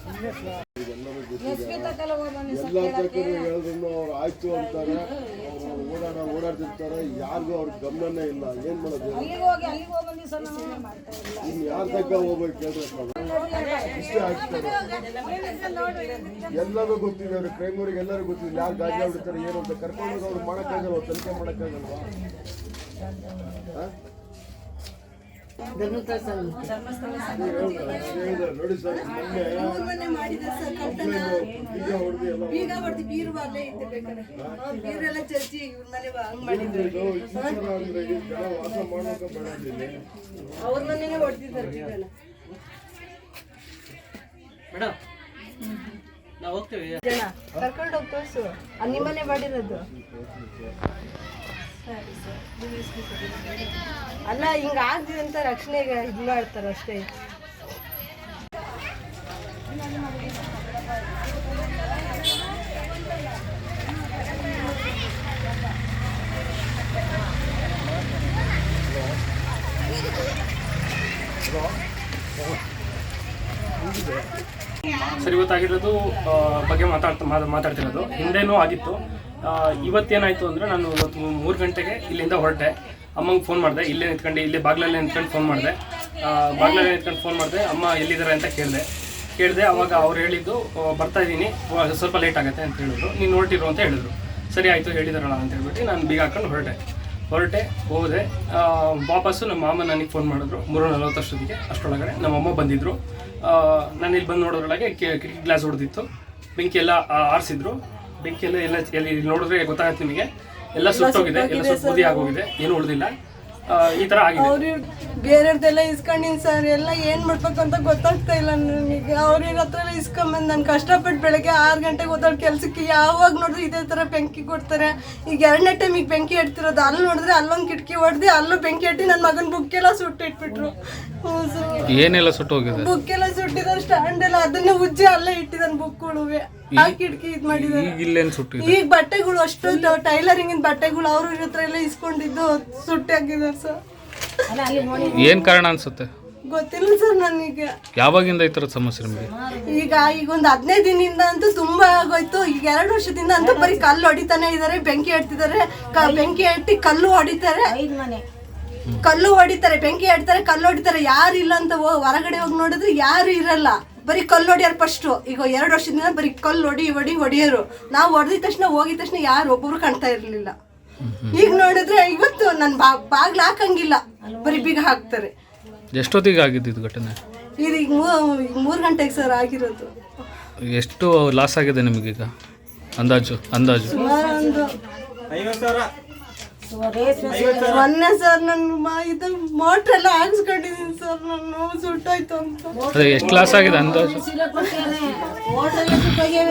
ಎಲ್ಲ ತಕ್ಕೂ ಹೇಳಿದ್ರು ಅವ್ರು ಆಯ್ತು ಅಂತಾರೆ ಅವ್ರು ಓಡಾಡ ಓಡಾಡ್ತಿರ್ತಾರೆ ಯಾರಿಗೂ ಅವ್ರ ಗಮನನೇ ಇಲ್ಲ ಏನು ಮಾಡೋದು ಇನ್ನು ಯಾರ ತಕ್ಕ ಹೋಗ್ಬೇಕು ಕೇಳ್ರಪ್ಪ ಇಷ್ಟೇ ಆಗ್ತಾರೆ ಎಲ್ಲರೂ ಗೊತ್ತಿದೆ ಅವ್ರಿಗೆ ಎಲ್ಲರೂ ಗೊತ್ತಿದೆ ಯಾರು ಗಾಡಿ ಹೊಡಿತಾರೆ, ಏನು ಅಂತ ಕರ್ಕೊಂಡು ಅವ್ರು ಮಾಡೋಕ್ಕಾಗಲ್ವ, ತನಿಖೆ ಮಾಡೋಕ್ಕಾಗಲ್ವಾ? ನೋಡಿ ಸರ್ ಈಗ ಹೊಡೆದು ಬೀರು ಅಲ್ಲೇ ಇದ್ದೆ ಬೇಕಾದ್ರೆ. ಬೀರೆಲ್ಲ ಚರ್ಚಿ ಇವ್ರ ಮನೆ ಹಂಗ್ ಮಾಡಿದ್ರು. ಅವ್ರ ಮನೆನೇ ಹೊಡ್ದಿದ್ದಾರೆ ಬೀಗನ ಮೇಡಮ್ ನಾವು ಹೋಗ್ತೇವೆ. ಜನ ಕರ್ಕೊಂಡು ಹೋಗಿ ತೋರ್ಸು. ನಿಮ್ಮನೆ ಮಾಡಿರೋದು. ಅಲ್ಲ, ಹಿಂಗ ಆಗ್ದಿ ಅಂತ ರಕ್ಷಣೆಗೆ ಇದು ಮಾಡ್ತಾರೆ ಅಷ್ಟೇ. ಸರಿ ಇವತ್ತಾಗಿರೋದು ಬಗ್ಗೆ ಮಾತಾಡ್ತಾ ಮಾತಾ- ಮಾತಾಡ್ತಿರೋದು. ಹಿಂದೆನೂ ಆಗಿತ್ತು. ಇವತ್ತೇನಾಯಿತು ಅಂದರೆ ನಾನು ಇವತ್ತು ಮೂರು ಗಂಟೆಗೆ ಇಲ್ಲಿಂದ ಹೊರಟೆ. ಅಮ್ಮಂಗೆ ಫೋನ್ ಮಾಡಿದೆ, ಇಲ್ಲೇ ನಿಂತ್ಕೊಂಡು, ಇಲ್ಲೇ ಬಾಗ್ಲಲ್ಲೇ ನಿಂತ್ಕೊಂಡು ಫೋನ್ ಮಾಡಿದೆ. ಬಾಗ್ಲಲ್ಲೇ ನಿಂತ್ಕೊಂಡು ಫೋನ್ ಮಾಡಿದೆ, ಅಮ್ಮ ಎಲ್ಲಿದ್ದಾರೆ ಅಂತ ಕೇಳಿದೆ. ಕೇಳಿದೆ, ಅವಾಗ ಅವ್ರು ಹೇಳಿದ್ದು ಬರ್ತಾ ಇದ್ದೀನಿ. ಸ್ವಲ್ಪ ಲೇಟ್ ಆಗುತ್ತೆ ಅಂತ ಹೇಳಿದ್ರು. ನೀನು ಹೊರಟಿರು ಅಂತ ಹೇಳಿದ್ರು. ಸರಿ, ಆಯಿತು, ಹೇಳಿದಾರಲ್ಲ ಅಂತ ಹೇಳ್ಬಿಟ್ಟು ನಾನು ಬೀಗ ಹಾಕೊಂಡು ಹೊರಟೆ. ಹೊರಟೆ, ಹೋದೆ. ವಾಪಸ್ಸು ನಮ್ಮ ಮಾಮ ನನಗೆ ಫೋನ್ ಮಾಡಿದ್ರು. ಮೂರು ನಲವತ್ತಷ್ಟೊತ್ತಿಗೆ ಅಷ್ಟೊಳಗಡೆ ನಮ್ಮ ಅಮ್ಮ ಬಂದಿದ್ದರು ನಾನು ಇಲ್ಲಿ ಬಂದು ನೋಡೋದ್ರೊಳಗೆ ಕಿಟಕಿ ಗ್ಲಾಸ್ ಹೊಡೆದಿತ್ತು. ಬೆಂಕಿ ಎಲ್ಲ ಆರಿಸಿದ್ರು. ಬೆಂಕಿ ಎಲ್ಲ ಎಲ್ಲ ನೋಡಿದ್ರೆ ಗೊತ್ತಾಗುತ್ತೆ ನಿಮಗೆ. ಎಲ್ಲ ಸುಟ್ಟೋಗಿದೆ ಎಲ್ಲ ಸುಟ್ಟು ಬೂದಿ ಆಗೋಗಿದೆ ಏನು ಉಳಿದಿಲ್ಲ. ಈ ತರ ಆಗಿದೆ. ಅವ್ರ ಬೇರೆಯವ್ರದ್ದೆಲ್ಲ ಇಸ್ಕೊಂಡಿನ್ ಸರ್ ಎಲ್ಲ ಏನ್ ಮಾಡ್ಬೇಕು ಅಂತ ಗೊತ್ತಾಗ್ತಾ ಇಲ್ಲ ನನಗೆ. ಅವ್ರ ಹತ್ರ ಎಲ್ಲ ಇಸ್ಕೊಂಬಂದು ನಾನು ಕಷ್ಟಪಟ್ಟು ಬೆಳಗ್ಗೆ ಆರು ಗಂಟೆಗೆ ಹೋದವ್ರ ಕೆಲ್ಸಕ್ಕೆ ಯಾವಾಗ ನೋಡಿದ್ರೆ ಇದೇ ತರ ಬೆಂಕಿ ಕೊಡ್ತಾರೆ. ಈಗ ಎರಡನೇ ಟೈಮ್ ಈಗ ಬೆಂಕಿ ಇಡ್ತಿರೋದು ಅಲ್ಲಿ ನೋಡಿದ್ರೆ ಅಲ್ಲೊಂದು ಕಿಟಕಿ ಹೊಡೆದು ಅಲ್ಲೂ ಬೆಂಕಿ ಇಟ್ಟು ನನ್ನ ಮಗನ ಬುಕ್ಕೆಲ್ಲ ಸುಟ್ಟಿಟ್ಬಿಟ್ರು ಇಟ್ಬಿಟ್ರು. ಏನೆಲ್ಲ ಸುಟ್ಟು ಹೋಗಿದೆ? ಬುಕ್ಕೆಲ್ಲ ಸುಟ್ಟಿದ್ರು ಸ್ಟ್ಯಾಂಡ್ ಎಲ್ಲ ಅದನ್ನ ಉಜ್ಜಿ ಅಲ್ಲೇ ಇಟ್ಟಿದ್ದಾನೆ ಬುಕ್ಗಳುವೆ ಆ ಕಿಟಕಿ ಇದ್ ಮಾಡಿದ್ದಾರೆ. ಈಗ ಬಟ್ಟೆಗಳು ಅಷ್ಟು ಟೈಲರಿಂಗ್ ಬಟ್ಟೆಗಳು ಅವ್ರ ಇವ್ರ ಹತ್ರ ಎಲ್ಲ ಇಸ್ಕೊಂಡಿದ್ದು ಸುಟ್ಟಿ ಹಾಕಿದ್ದಾರೆ ಸರ್ ಏನು ಕಾರಣ ಅನ್ಸುತ್ತೆ? ಗೊತ್ತಿಲ್ಲ ಸರ್ ನನಗೆ. ಯಾವಾಗಿಂದ ಈ ತರ ಸಮಸ್ಯೆ ನಿಮಗೆ? ಈಗ ಈಗ ಒಂದು ಹದಿನೈದು ದಿನದಿಂದ ಅಂತೂ ತುಂಬಾ ಆಗೋಯ್ತು. ಈಗ ಎರಡು ವರ್ಷದಿಂದ ಅಂತೂ ಬರೀ ಕಲ್ಲು ಹೊಡಿತಾನೆ ಇದಾರೆ ಬೆಂಕಿ ಹಡ್ತಿದ್ದಾರೆ ಬೆಂಕಿ ಹಟ್ಟಿ ಕಲ್ಲು ಹೊಡಿತಾರೆ. ಐದು ಮನೆ. ಕಲ್ಲು ಹೊಡಿತಾರೆ ಬೆಂಕಿ ಹಡ್ತಾರೆ ಕಲ್ಲು ಹೊಡಿತಾರೆ ಯಾರು ಇಲ್ಲ ಅಂತ ಹೊರಗಡೆ ಹೋಗಿ ನೋಡಿದ್ರೆ ಯಾರು ಇರಲ್ಲ. ಬರೀ ಕಲ್ಲು ಹೊಡಿಯಾರ ಫಸ್ಟ್ ಈಗ ಎರಡು ವರ್ಷದಿಂದ ಬರೀ ಕಲ್ಲು ಹೊಡಿ ಹೊಡಿ ಹೊಡಿಯೋರು. ನಾವು ಹೊಡೆದಿದ ತಕ್ಷಣ ಹೋಗಿದ ತಕ್ಷಣ ಯಾರು ಒಬ್ಬರು ಕಾಣ್ತಾ ಇರ್ಲಿಲ್ಲ. ಈಗ ನೋಡಿದ್ರೆ ಇವತ್ತು ನನ್ ಬಾ ಬಾಗ್ಲು ಹಾಕಂಗಿಲ್ಲ. ಬರೀ ಬೀಗ ಹಾಕ್ತಾರೆ. ಎಷ್ಟೊತ್ತಿಗೆ ಆಗಿದ್ದು ಇದು ಘಟನೆ? ಇದು ಈಗ ಈಗ ಮೂರು ಗಂಟೆಗೆ ಸರ್ ಆಗಿರೋದು. ಎಷ್ಟು ಲಾಸ್ ಆಗಿದೆ ನಿಮಗೀಗ ಅಂದಾಜು ಅಂದಾಜು. ಸುಮಾರು ಒಂದು ಮೊನ್ನೆ ಸರ್ ನನ್ನ ಮ- ಇದು ಮೋಟ್ರ್ ಎಲ್ಲ ಹಾಕ್ಸ್ಕೊಂಡಿದ್ದೀನಿ ಸರ್. ನಾನು ಸುಟ್ಟೋಯ್ತು ಅಂತ. ಅದೇ ಎಷ್ಟು ಲಾಸ್ ಆಗಿದೆ ಅಂದಾಜು?